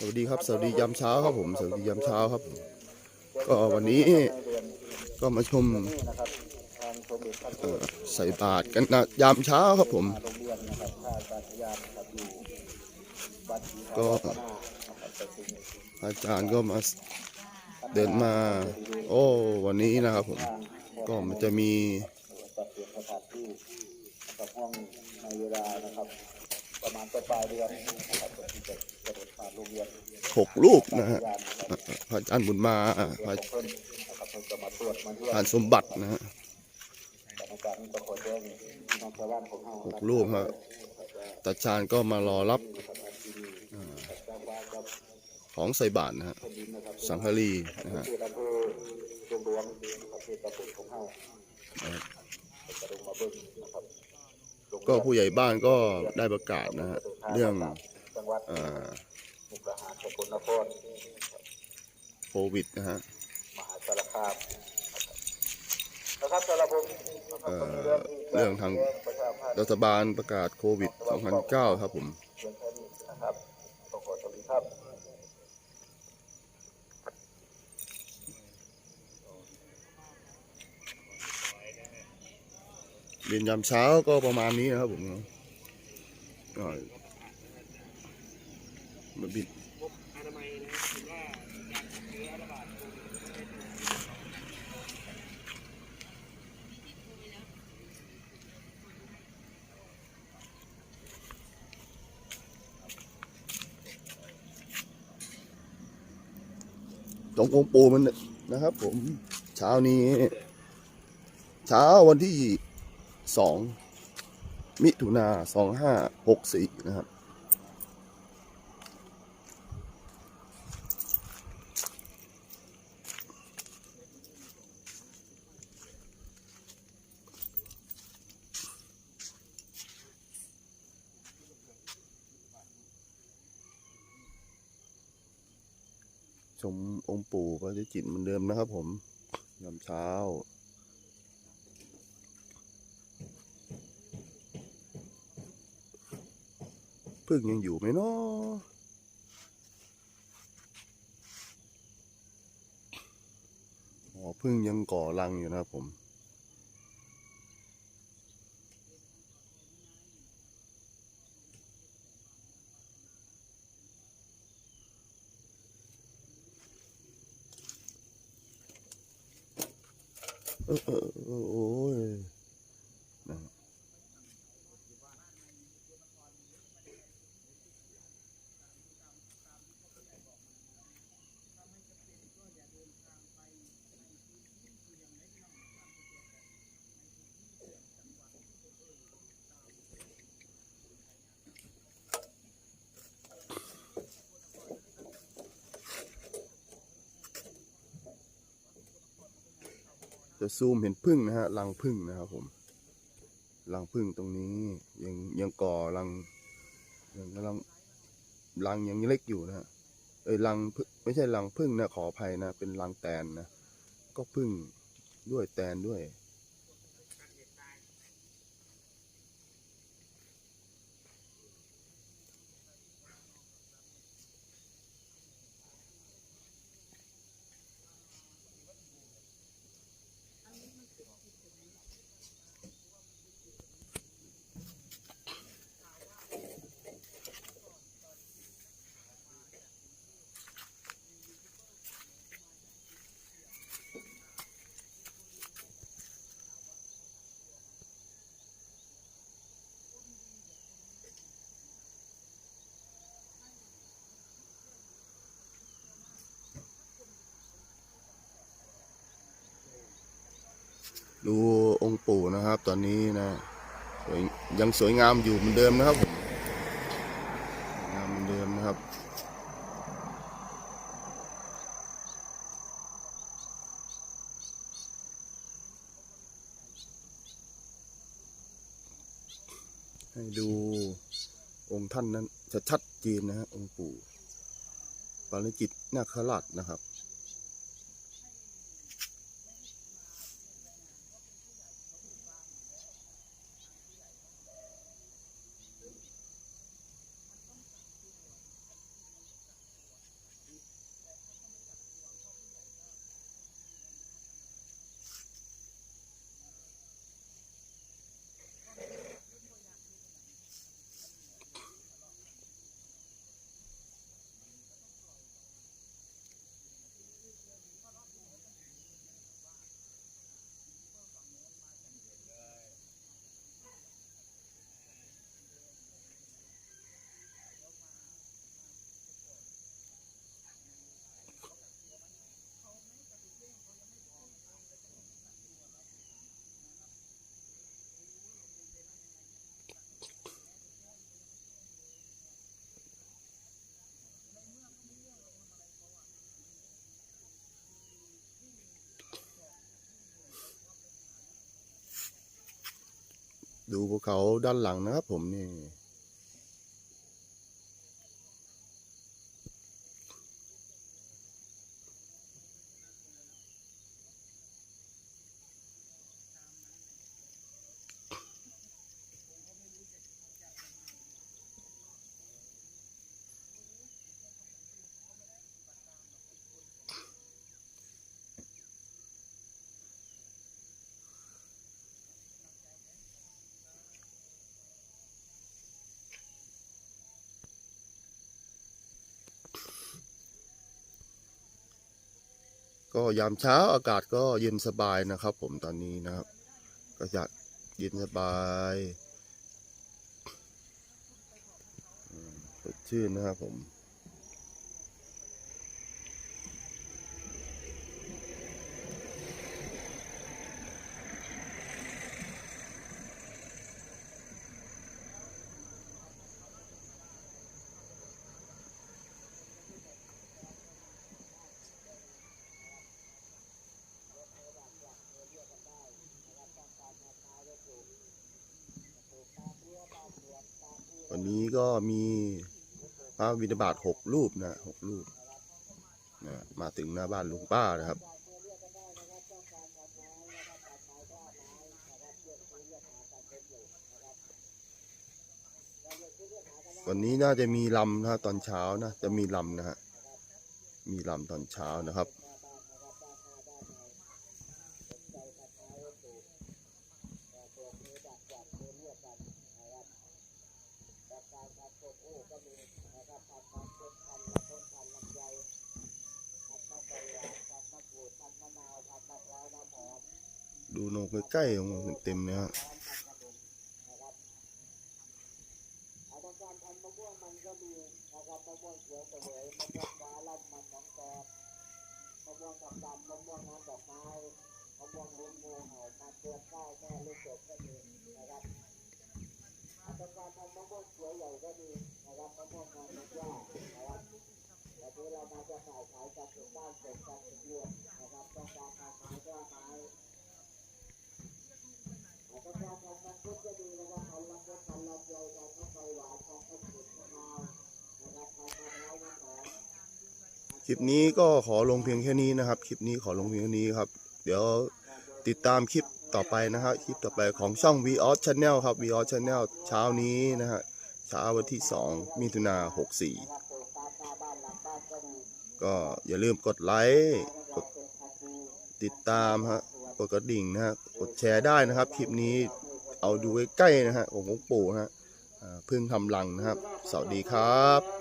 สวัสดีครับ สวัสดียามเช้าครับผมสวัสดียามเช้าครับ ก็วันนี้ก็มาชมใส่บาตรกันนะยามเช้าครับผม ก็อาจารย์ก็มาเดินมา โอ้วันนี้นะครับผม ก็มันจะมี ประมาณปลายเดือนนะครับที่จะจะเดินผ่านโรงเรียนหกรูปนะฮะพระอาจารย์บุญมาพระเพิ่นนะครับเพิ่นจะมาตรวจมาเยี่ยอาจารย์สมบัตินะฮะหกรูปครับตาชาญก็มารอรับของใส่บาตรนะฮะสังฆลีนะฮะดวงประเทศตะบุนของเฮาจะลงมาเบิ่งนะครับ ก็ผู้ใหญ่บ้านก็ได้ประกาศนะฮะเรื่องโควิดนะฮะเรื่องทางรัฐบาลประกาศโควิด 2009 ครับผม เรียนยามเช้าก็ประมาณนี้นะครับผมก็มาบิดตรงองปูมันนะครับผมเช้านี้ เช้าวันที่ สองมิถุนาสองห้าหกสี่นะครับ ชมองค์ปู่พระจิตเหมือนเดิมนะครับผมยามเช้า พึ่งยังอยู่ไหมเนาะอ๋อพึ่งยังก่อรังอยู่นะครับผมเออเออเออโอ้ย จะซูมเห็นพึ่งนะฮะรังพึ่งนะครับผมรังพึ่งตรงนี้ยังยังก่อรังยังกำลังรังยังเล็กอยู่นะฮะเอ้ยรังพึ่งไม่ใช่รังพึ่งนะขออภัยนะเป็นรังแตนนะก็พึ่งด้วยแตนด้วย ดูองค์ปู่นะครับ ตอนนี้นะยยังสวยงามอยู่เหมือนเดิมนะครับผมสวยงามเหมือนเดิมนะครับ ให้ดูองค์ท่านนั้นจะชัดเจนนะฮะองค์ปู่ปาริจิตนาคราชนะครับ ดูภูเขาด้านหลังนะครับผมนี่ ก็ยามเช้าอากาศก็เย็นสบายนะครับ ผมตอนนี้นะครับ ก็จะเย็นสบายสดชื่นนะครับผม วันนี้ก็มีพระวินาบาตหกรูปนะหกรูปนะมาถึงหน้าบ้านลุงป้านะครับ วันนี้น่าจะมีลำนะตอนเช้านะจะมีลำนะฮะมีลำตอนเช้านะครับ ดูนกใกล้ๆของมันเต็มเลยฮะ อาตการพันธุ์มะม่วงมันก็มีนะครับมะม่วงเขียวเสวยมะม่วงฟ้าลั่นมันหนองแกมะม่วงกับตันมะม่วงน้ำดอกไม้มะม่วงลุ้นงูเห่ามาเตือนข้าวแม่ลูกจบก็มีนะครั บอาตการพันธุ์มะม่วงเขียวใหญ่ก็มีนะครับมะม่วงน้ำดอกหญ้านะครับแต่ที่เรามาจะขายขายกับถึงบ้านเสร็จกันถึงเดือนนะครับต้องการขายขายก็ขาย อาจจะการทำมันก็จะดีนะครับพันละก็พันละเดียวกันก็ไปหวานทองก็สุดมะนาวนะครับทำมะพร้าวน้ำหอม คลิปนี้ก็ขอลงเพียงแค่นี้นะครับ คลิปนี้ขอลงเพียงแค่นี้ครับ เดี๋ยวติดตามคลิปต่อไปนะครับ คลิปต่อไปของช่อง v ีออสช n แนลครับ v ีออสช n แนลเช้านี้นะฮะเช้าวันที่ 2 มิถุนาหก็ดี64ก็อย่าลืมกดไลค์กดติดตามฮะกดกระดิ่งนะฮะกดแชร์ได้นะครับ คลิปนี้เอาดูใกล้ๆนะฮะของหลวงปู่ฮะเพิ่งทำรังนะครับ สวัสดีครับ